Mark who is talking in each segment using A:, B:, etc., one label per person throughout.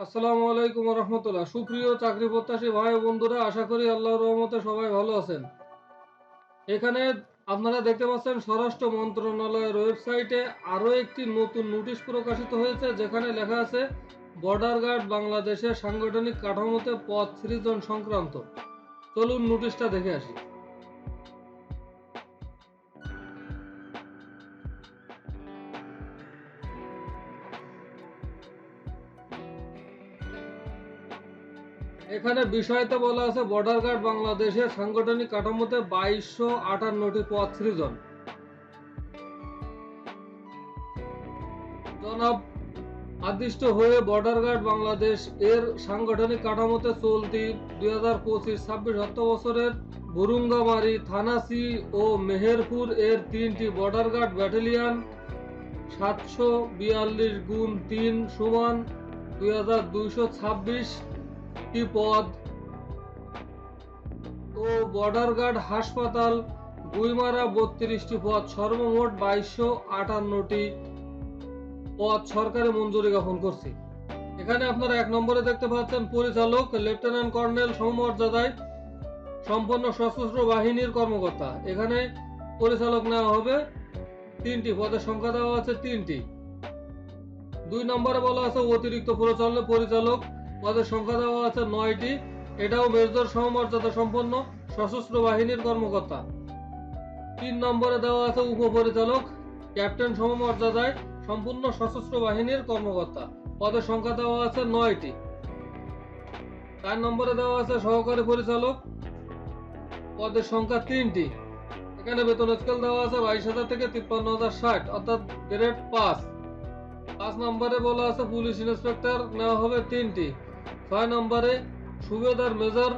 A: আসসালামু আলাইকুম রহমতুল্লাহ সুপ্রিয় চাকরি প্রত্যাশী ভাই বন্ধুরা, আশা করি রহমতে সবাই ভালো আছেন। এখানে আপনারা দেখতে পাচ্ছেন স্বরাষ্ট্র মন্ত্রণালয়ের ওয়েবসাইটে আরও একটি নতুন নোটিশ প্রকাশিত হয়েছে, যেখানে লেখা আছে, বর্ডার গার্ড বাংলাদেশের সাংগঠনিক কাঠামোতে পদ সৃজন সংক্রান্ত। চলুন নোটিশটা দেখে আসি। এখানে বিষয়তে বলা আছে বর্ডার গার্ড বাংলাদেশের সাংগঠনিক কাঠামোতে বাইশশো আটান্নটি পদ সৃজন। জনাব, আদিষ্ট হয়ে বর্ডার গার্ড বাংলাদেশ এর সাংগঠনিক কাঠামোতে চলতি দুই হাজার পঁচিশ ছাব্বিশ অর্থ বছরের বুরুঙ্গামারি থানাসি ও মেহেরপুর এর তিনটি বর্ডার গার্ড ব্যাটালিয়ন সাতশো বিয়াল্লিশ গুণ তিন সমান দুই হাজার দুইশো ছাব্বিশ পদ ও বর্ডার গার্ড হাসপাতাল গুইমারা বত্রিশটি পদ, সর্বমোট বাইশশো আটান্নটি পদ সরকারি মঞ্জুরি জ্ঞাপন করছে। এখানে আপনারা এক নম্বরে দেখতে পাচ্ছেন, পরিচালক, লেফটেন্যান্ট কর্নেল সমমর্যাদায় সম্পন্ন সশস্ত্র বাহিনীর কর্মকর্তা। এখানে পরিচালক নেওয়া হবে, তিনটি পদের সংখ্যা দেওয়া আছে, তিনটি। দুই নম্বরে বলা আছে, অতিরিক্ত পরিচালক পদের সংখ্যা দেওয়া আছে নয়টি। এটাও মেজর সমমর্যাদা সম্পন্ন, সশস্ত্র বাহিনীর কর্মকর্তা। তিন নম্বরে দেওয়া আছে উপপরিচালক, ক্যাপ্টেন সমমর্যাদায় সম্পূর্ণ সশস্ত্র বাহিনীর কর্মকর্তা। পদের সংখ্যা দেওয়া আছে নয়টি। চার নম্বরে দেওয়া আছে সহকারী পরিচালক পদের সংখ্যা তিনটি। এখানে বেতন স্কেল দেওয়া আছে বাইশ হাজার থেকে তিপ্পান্ন হাজার ষাট, অর্থাৎ গ্রেড পাঁচ। পাঁচ নম্বরে বলা আছে পুলিশ ইন্সপেক্টর, নেওয়া হবে তিনটি। ছয় নম্বরে সুবেদার মেজর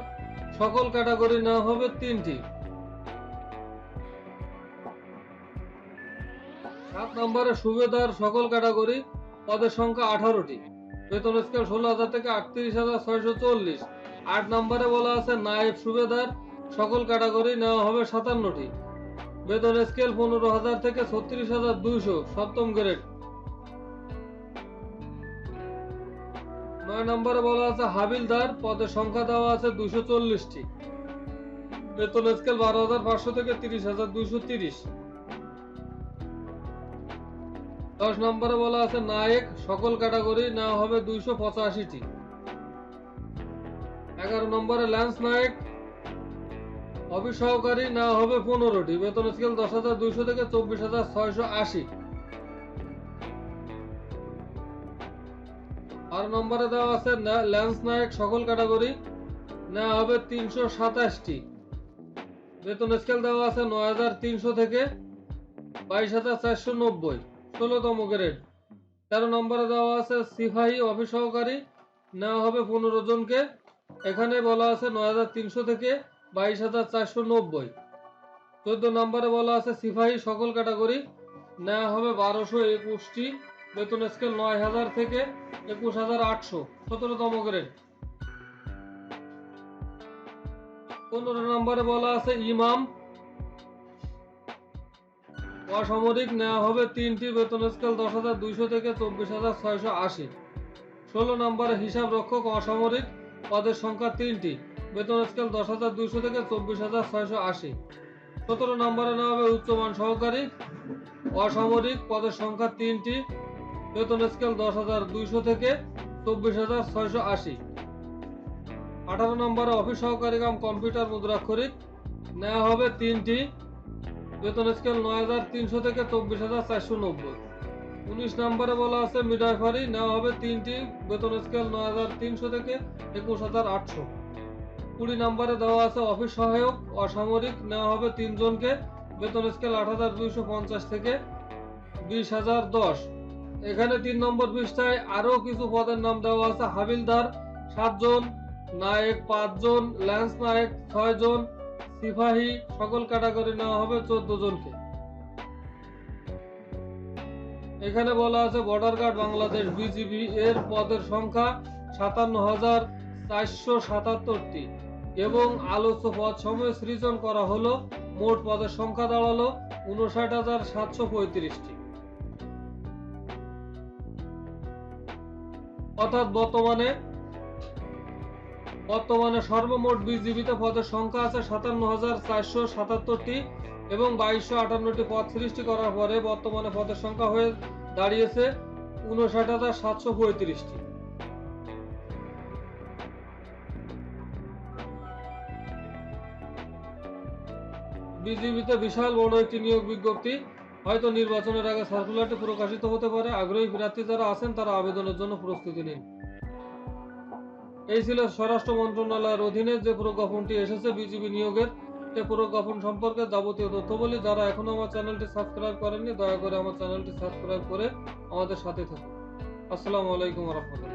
A: সকল ক্যাটাগরি নেওয়া হবে তিনটি। সাত নম্বরে সুবেদার সকল ক্যাটাগরি, পদের সংখ্যা আঠারোটি। বেতন স্কেল ষোলো হাজার থেকে আটত্রিশ হাজার ছয়শো চল্লিশ। আট নম্বরে বলা আছে, নায়েব সুবেদার সকল ক্যাটাগরি নেওয়া হবে সাতান্নটি। বেতন স্কেল পনেরো হাজার থেকে ছত্রিশ হাজার দুইশো, সপ্তম গ্রেড নয় নম্বরে বলা আছে হাবিলদার পদের সংখ্যা দেওয়া আছে দুইশো চল্লিশটি। বেতন স্কেল বারো হাজার পাঁচশো থেকে তিরিশ হাজার দুইশো তিরিশ। দশ নম্বরে বলা আছে নায়ক, সকল ক্যাটাগরি নেওয়া হবে দুইশো পঁচাশিটি। এগারো নম্বরে ল্যান্স নায়ক, অফিস সহকারী নেওয়া হবে পনেরোটি। বেতন স্কেল দশ হাজার দুইশো থেকে চব্বিশ হাজার ছয়শো আশি। আর নম্বরে দেওয়া আছে ল্যান্স নায়ক সকল ক্যাটাগরি নেওয়া হবে তিনশো সাতাশটি। বেতন স্কেল দেওয়া আছে নয় হাজার তিনশো থেকে বাইশ হাজার চারশো নব্বই, ষোলোতম গ্রেড তেরো নম্বরে দেওয়া আছে সিপাহী অফিস সহকারী নেওয়া হবে পনেরো জনকে। এখানে বলা আছে নয় হাজার তিনশো থেকে বাইশ হাজার চারশো নব্বই। চোদ্দ নম্বরে বলা আছে সিপাহী সকল ক্যাটাগরি নেওয়া হবে বারোশো একুশটি। বেতন স্কেল নয় হাজার থেকে একুশ হাজার আটশো, সতেরোতম গ্রেড পনেরো নম্বরে বলা আছে, ইমাম অসামরিক নেওয়া হবে তিনটি বেতন স্কেল দশ হাজার দুইশো থেকে চব্বিশ হাজার ছয়শো আশি। ষোলো নম্বরে হিসাব রক্ষক অসামরিক পদের সংখ্যা তিনটি, বেতন স্কেল দশ হাজার দুইশো থেকে চব্বিশ হাজার ছয়শো আশি। সতেরো নম্বরে নেওয়া হবে উচ্চমান সহকারী, অসামরিক পদের সংখ্যা তিনটি বেতন স্কেল দশ হাজার দুইশো থেকে চব্বিশ হাজার ছয়শো আশি। আঠারো নম্বরে অফিস সহকারী কাম কম্পিউটার মুদ্রাক্ষরিক। নেওয়া হবে তিনটি। বেতন স্কেল নয় হাজার তিনশো থেকে চব্বিশ হাজার চারশো নব্বই। উনিশ নম্বরে বলা আছে মিডাইফারি নেওয়া হবে তিনটি। বেতন স্কেল নয় হাজার তিনশো থেকে একুশ হাজার আটশো। কুড়ি নম্বরে দেওয়া আছে অফিস সহায়ক, অসামরিক। নেওয়া হবে তিনজনকে। বেতন স্কেল আট হাজার দুইশো পঞ্চাশ থেকে বিশ হাজার দশ। এখানে তিন নম্বর পৃষ্ঠায় আরও কিছু পদের নাম দেওয়া আছে। হাবিলদার সাতজন, নায়ক পাঁচজন, ল্যান্স নায়ক ছয় জন সিপাহী সকল ক্যাটাগরি নেওয়া হবে চোদ্দ জনকে। এখানে বলা আছে বর্ডার গার্ড বাংলাদেশ বিজিবি এর পদের সংখ্যা সাতান্ন হাজার চারশো সাতাত্তরটি এবং আলোচ্য পদ সময় সৃজন করা হলো। মোট পদের সংখ্যা দাঁড়াল উনষাট হাজার সাতশো পঁয়ত্রিশটি। অর্থাৎ বর্তমানে বর্তমানে সর্বমোট বিজিবিতে পদের সংখ্যা আছে সাতান্ন হাজার চারশো সাতাত্তরটি এবং বাইশশো আটান্নটি পদ সৃষ্টি করার পরে বর্তমানে পদের সংখ্যা হয়ে দাঁড়িয়েছে উনষাট হাজার সাতশো পঁয়ত্রিশটি। বিজিবিতে বিশাল বড় একটি নিয়োগ বিজ্ঞপ্তি হয়তো নির্বাচনের আগে সার্কুলারটি প্রকাশিত হতে পারে। আগ্রহী প্রার্থী যারা আছেন তারা আবেদনের জন্য প্রস্তুতি নিন। এই ছিল স্বরাষ্ট্র মন্ত্রণালয়ের অধীনে যে প্রজ্ঞাপনটি এসেছে, বিজিবি নিয়োগের। সে প্রজ্ঞাপন সম্পর্কে যাবতীয় তথ্য বলি যারা এখনও আমার চ্যানেলটি সাবস্ক্রাইব করেননি, দয়া করে আমার চ্যানেলটি সাবস্ক্রাইব করে আমাদের সাথে থাকুন। আসসালামু আলাইকুম রহমতুল্লাহ।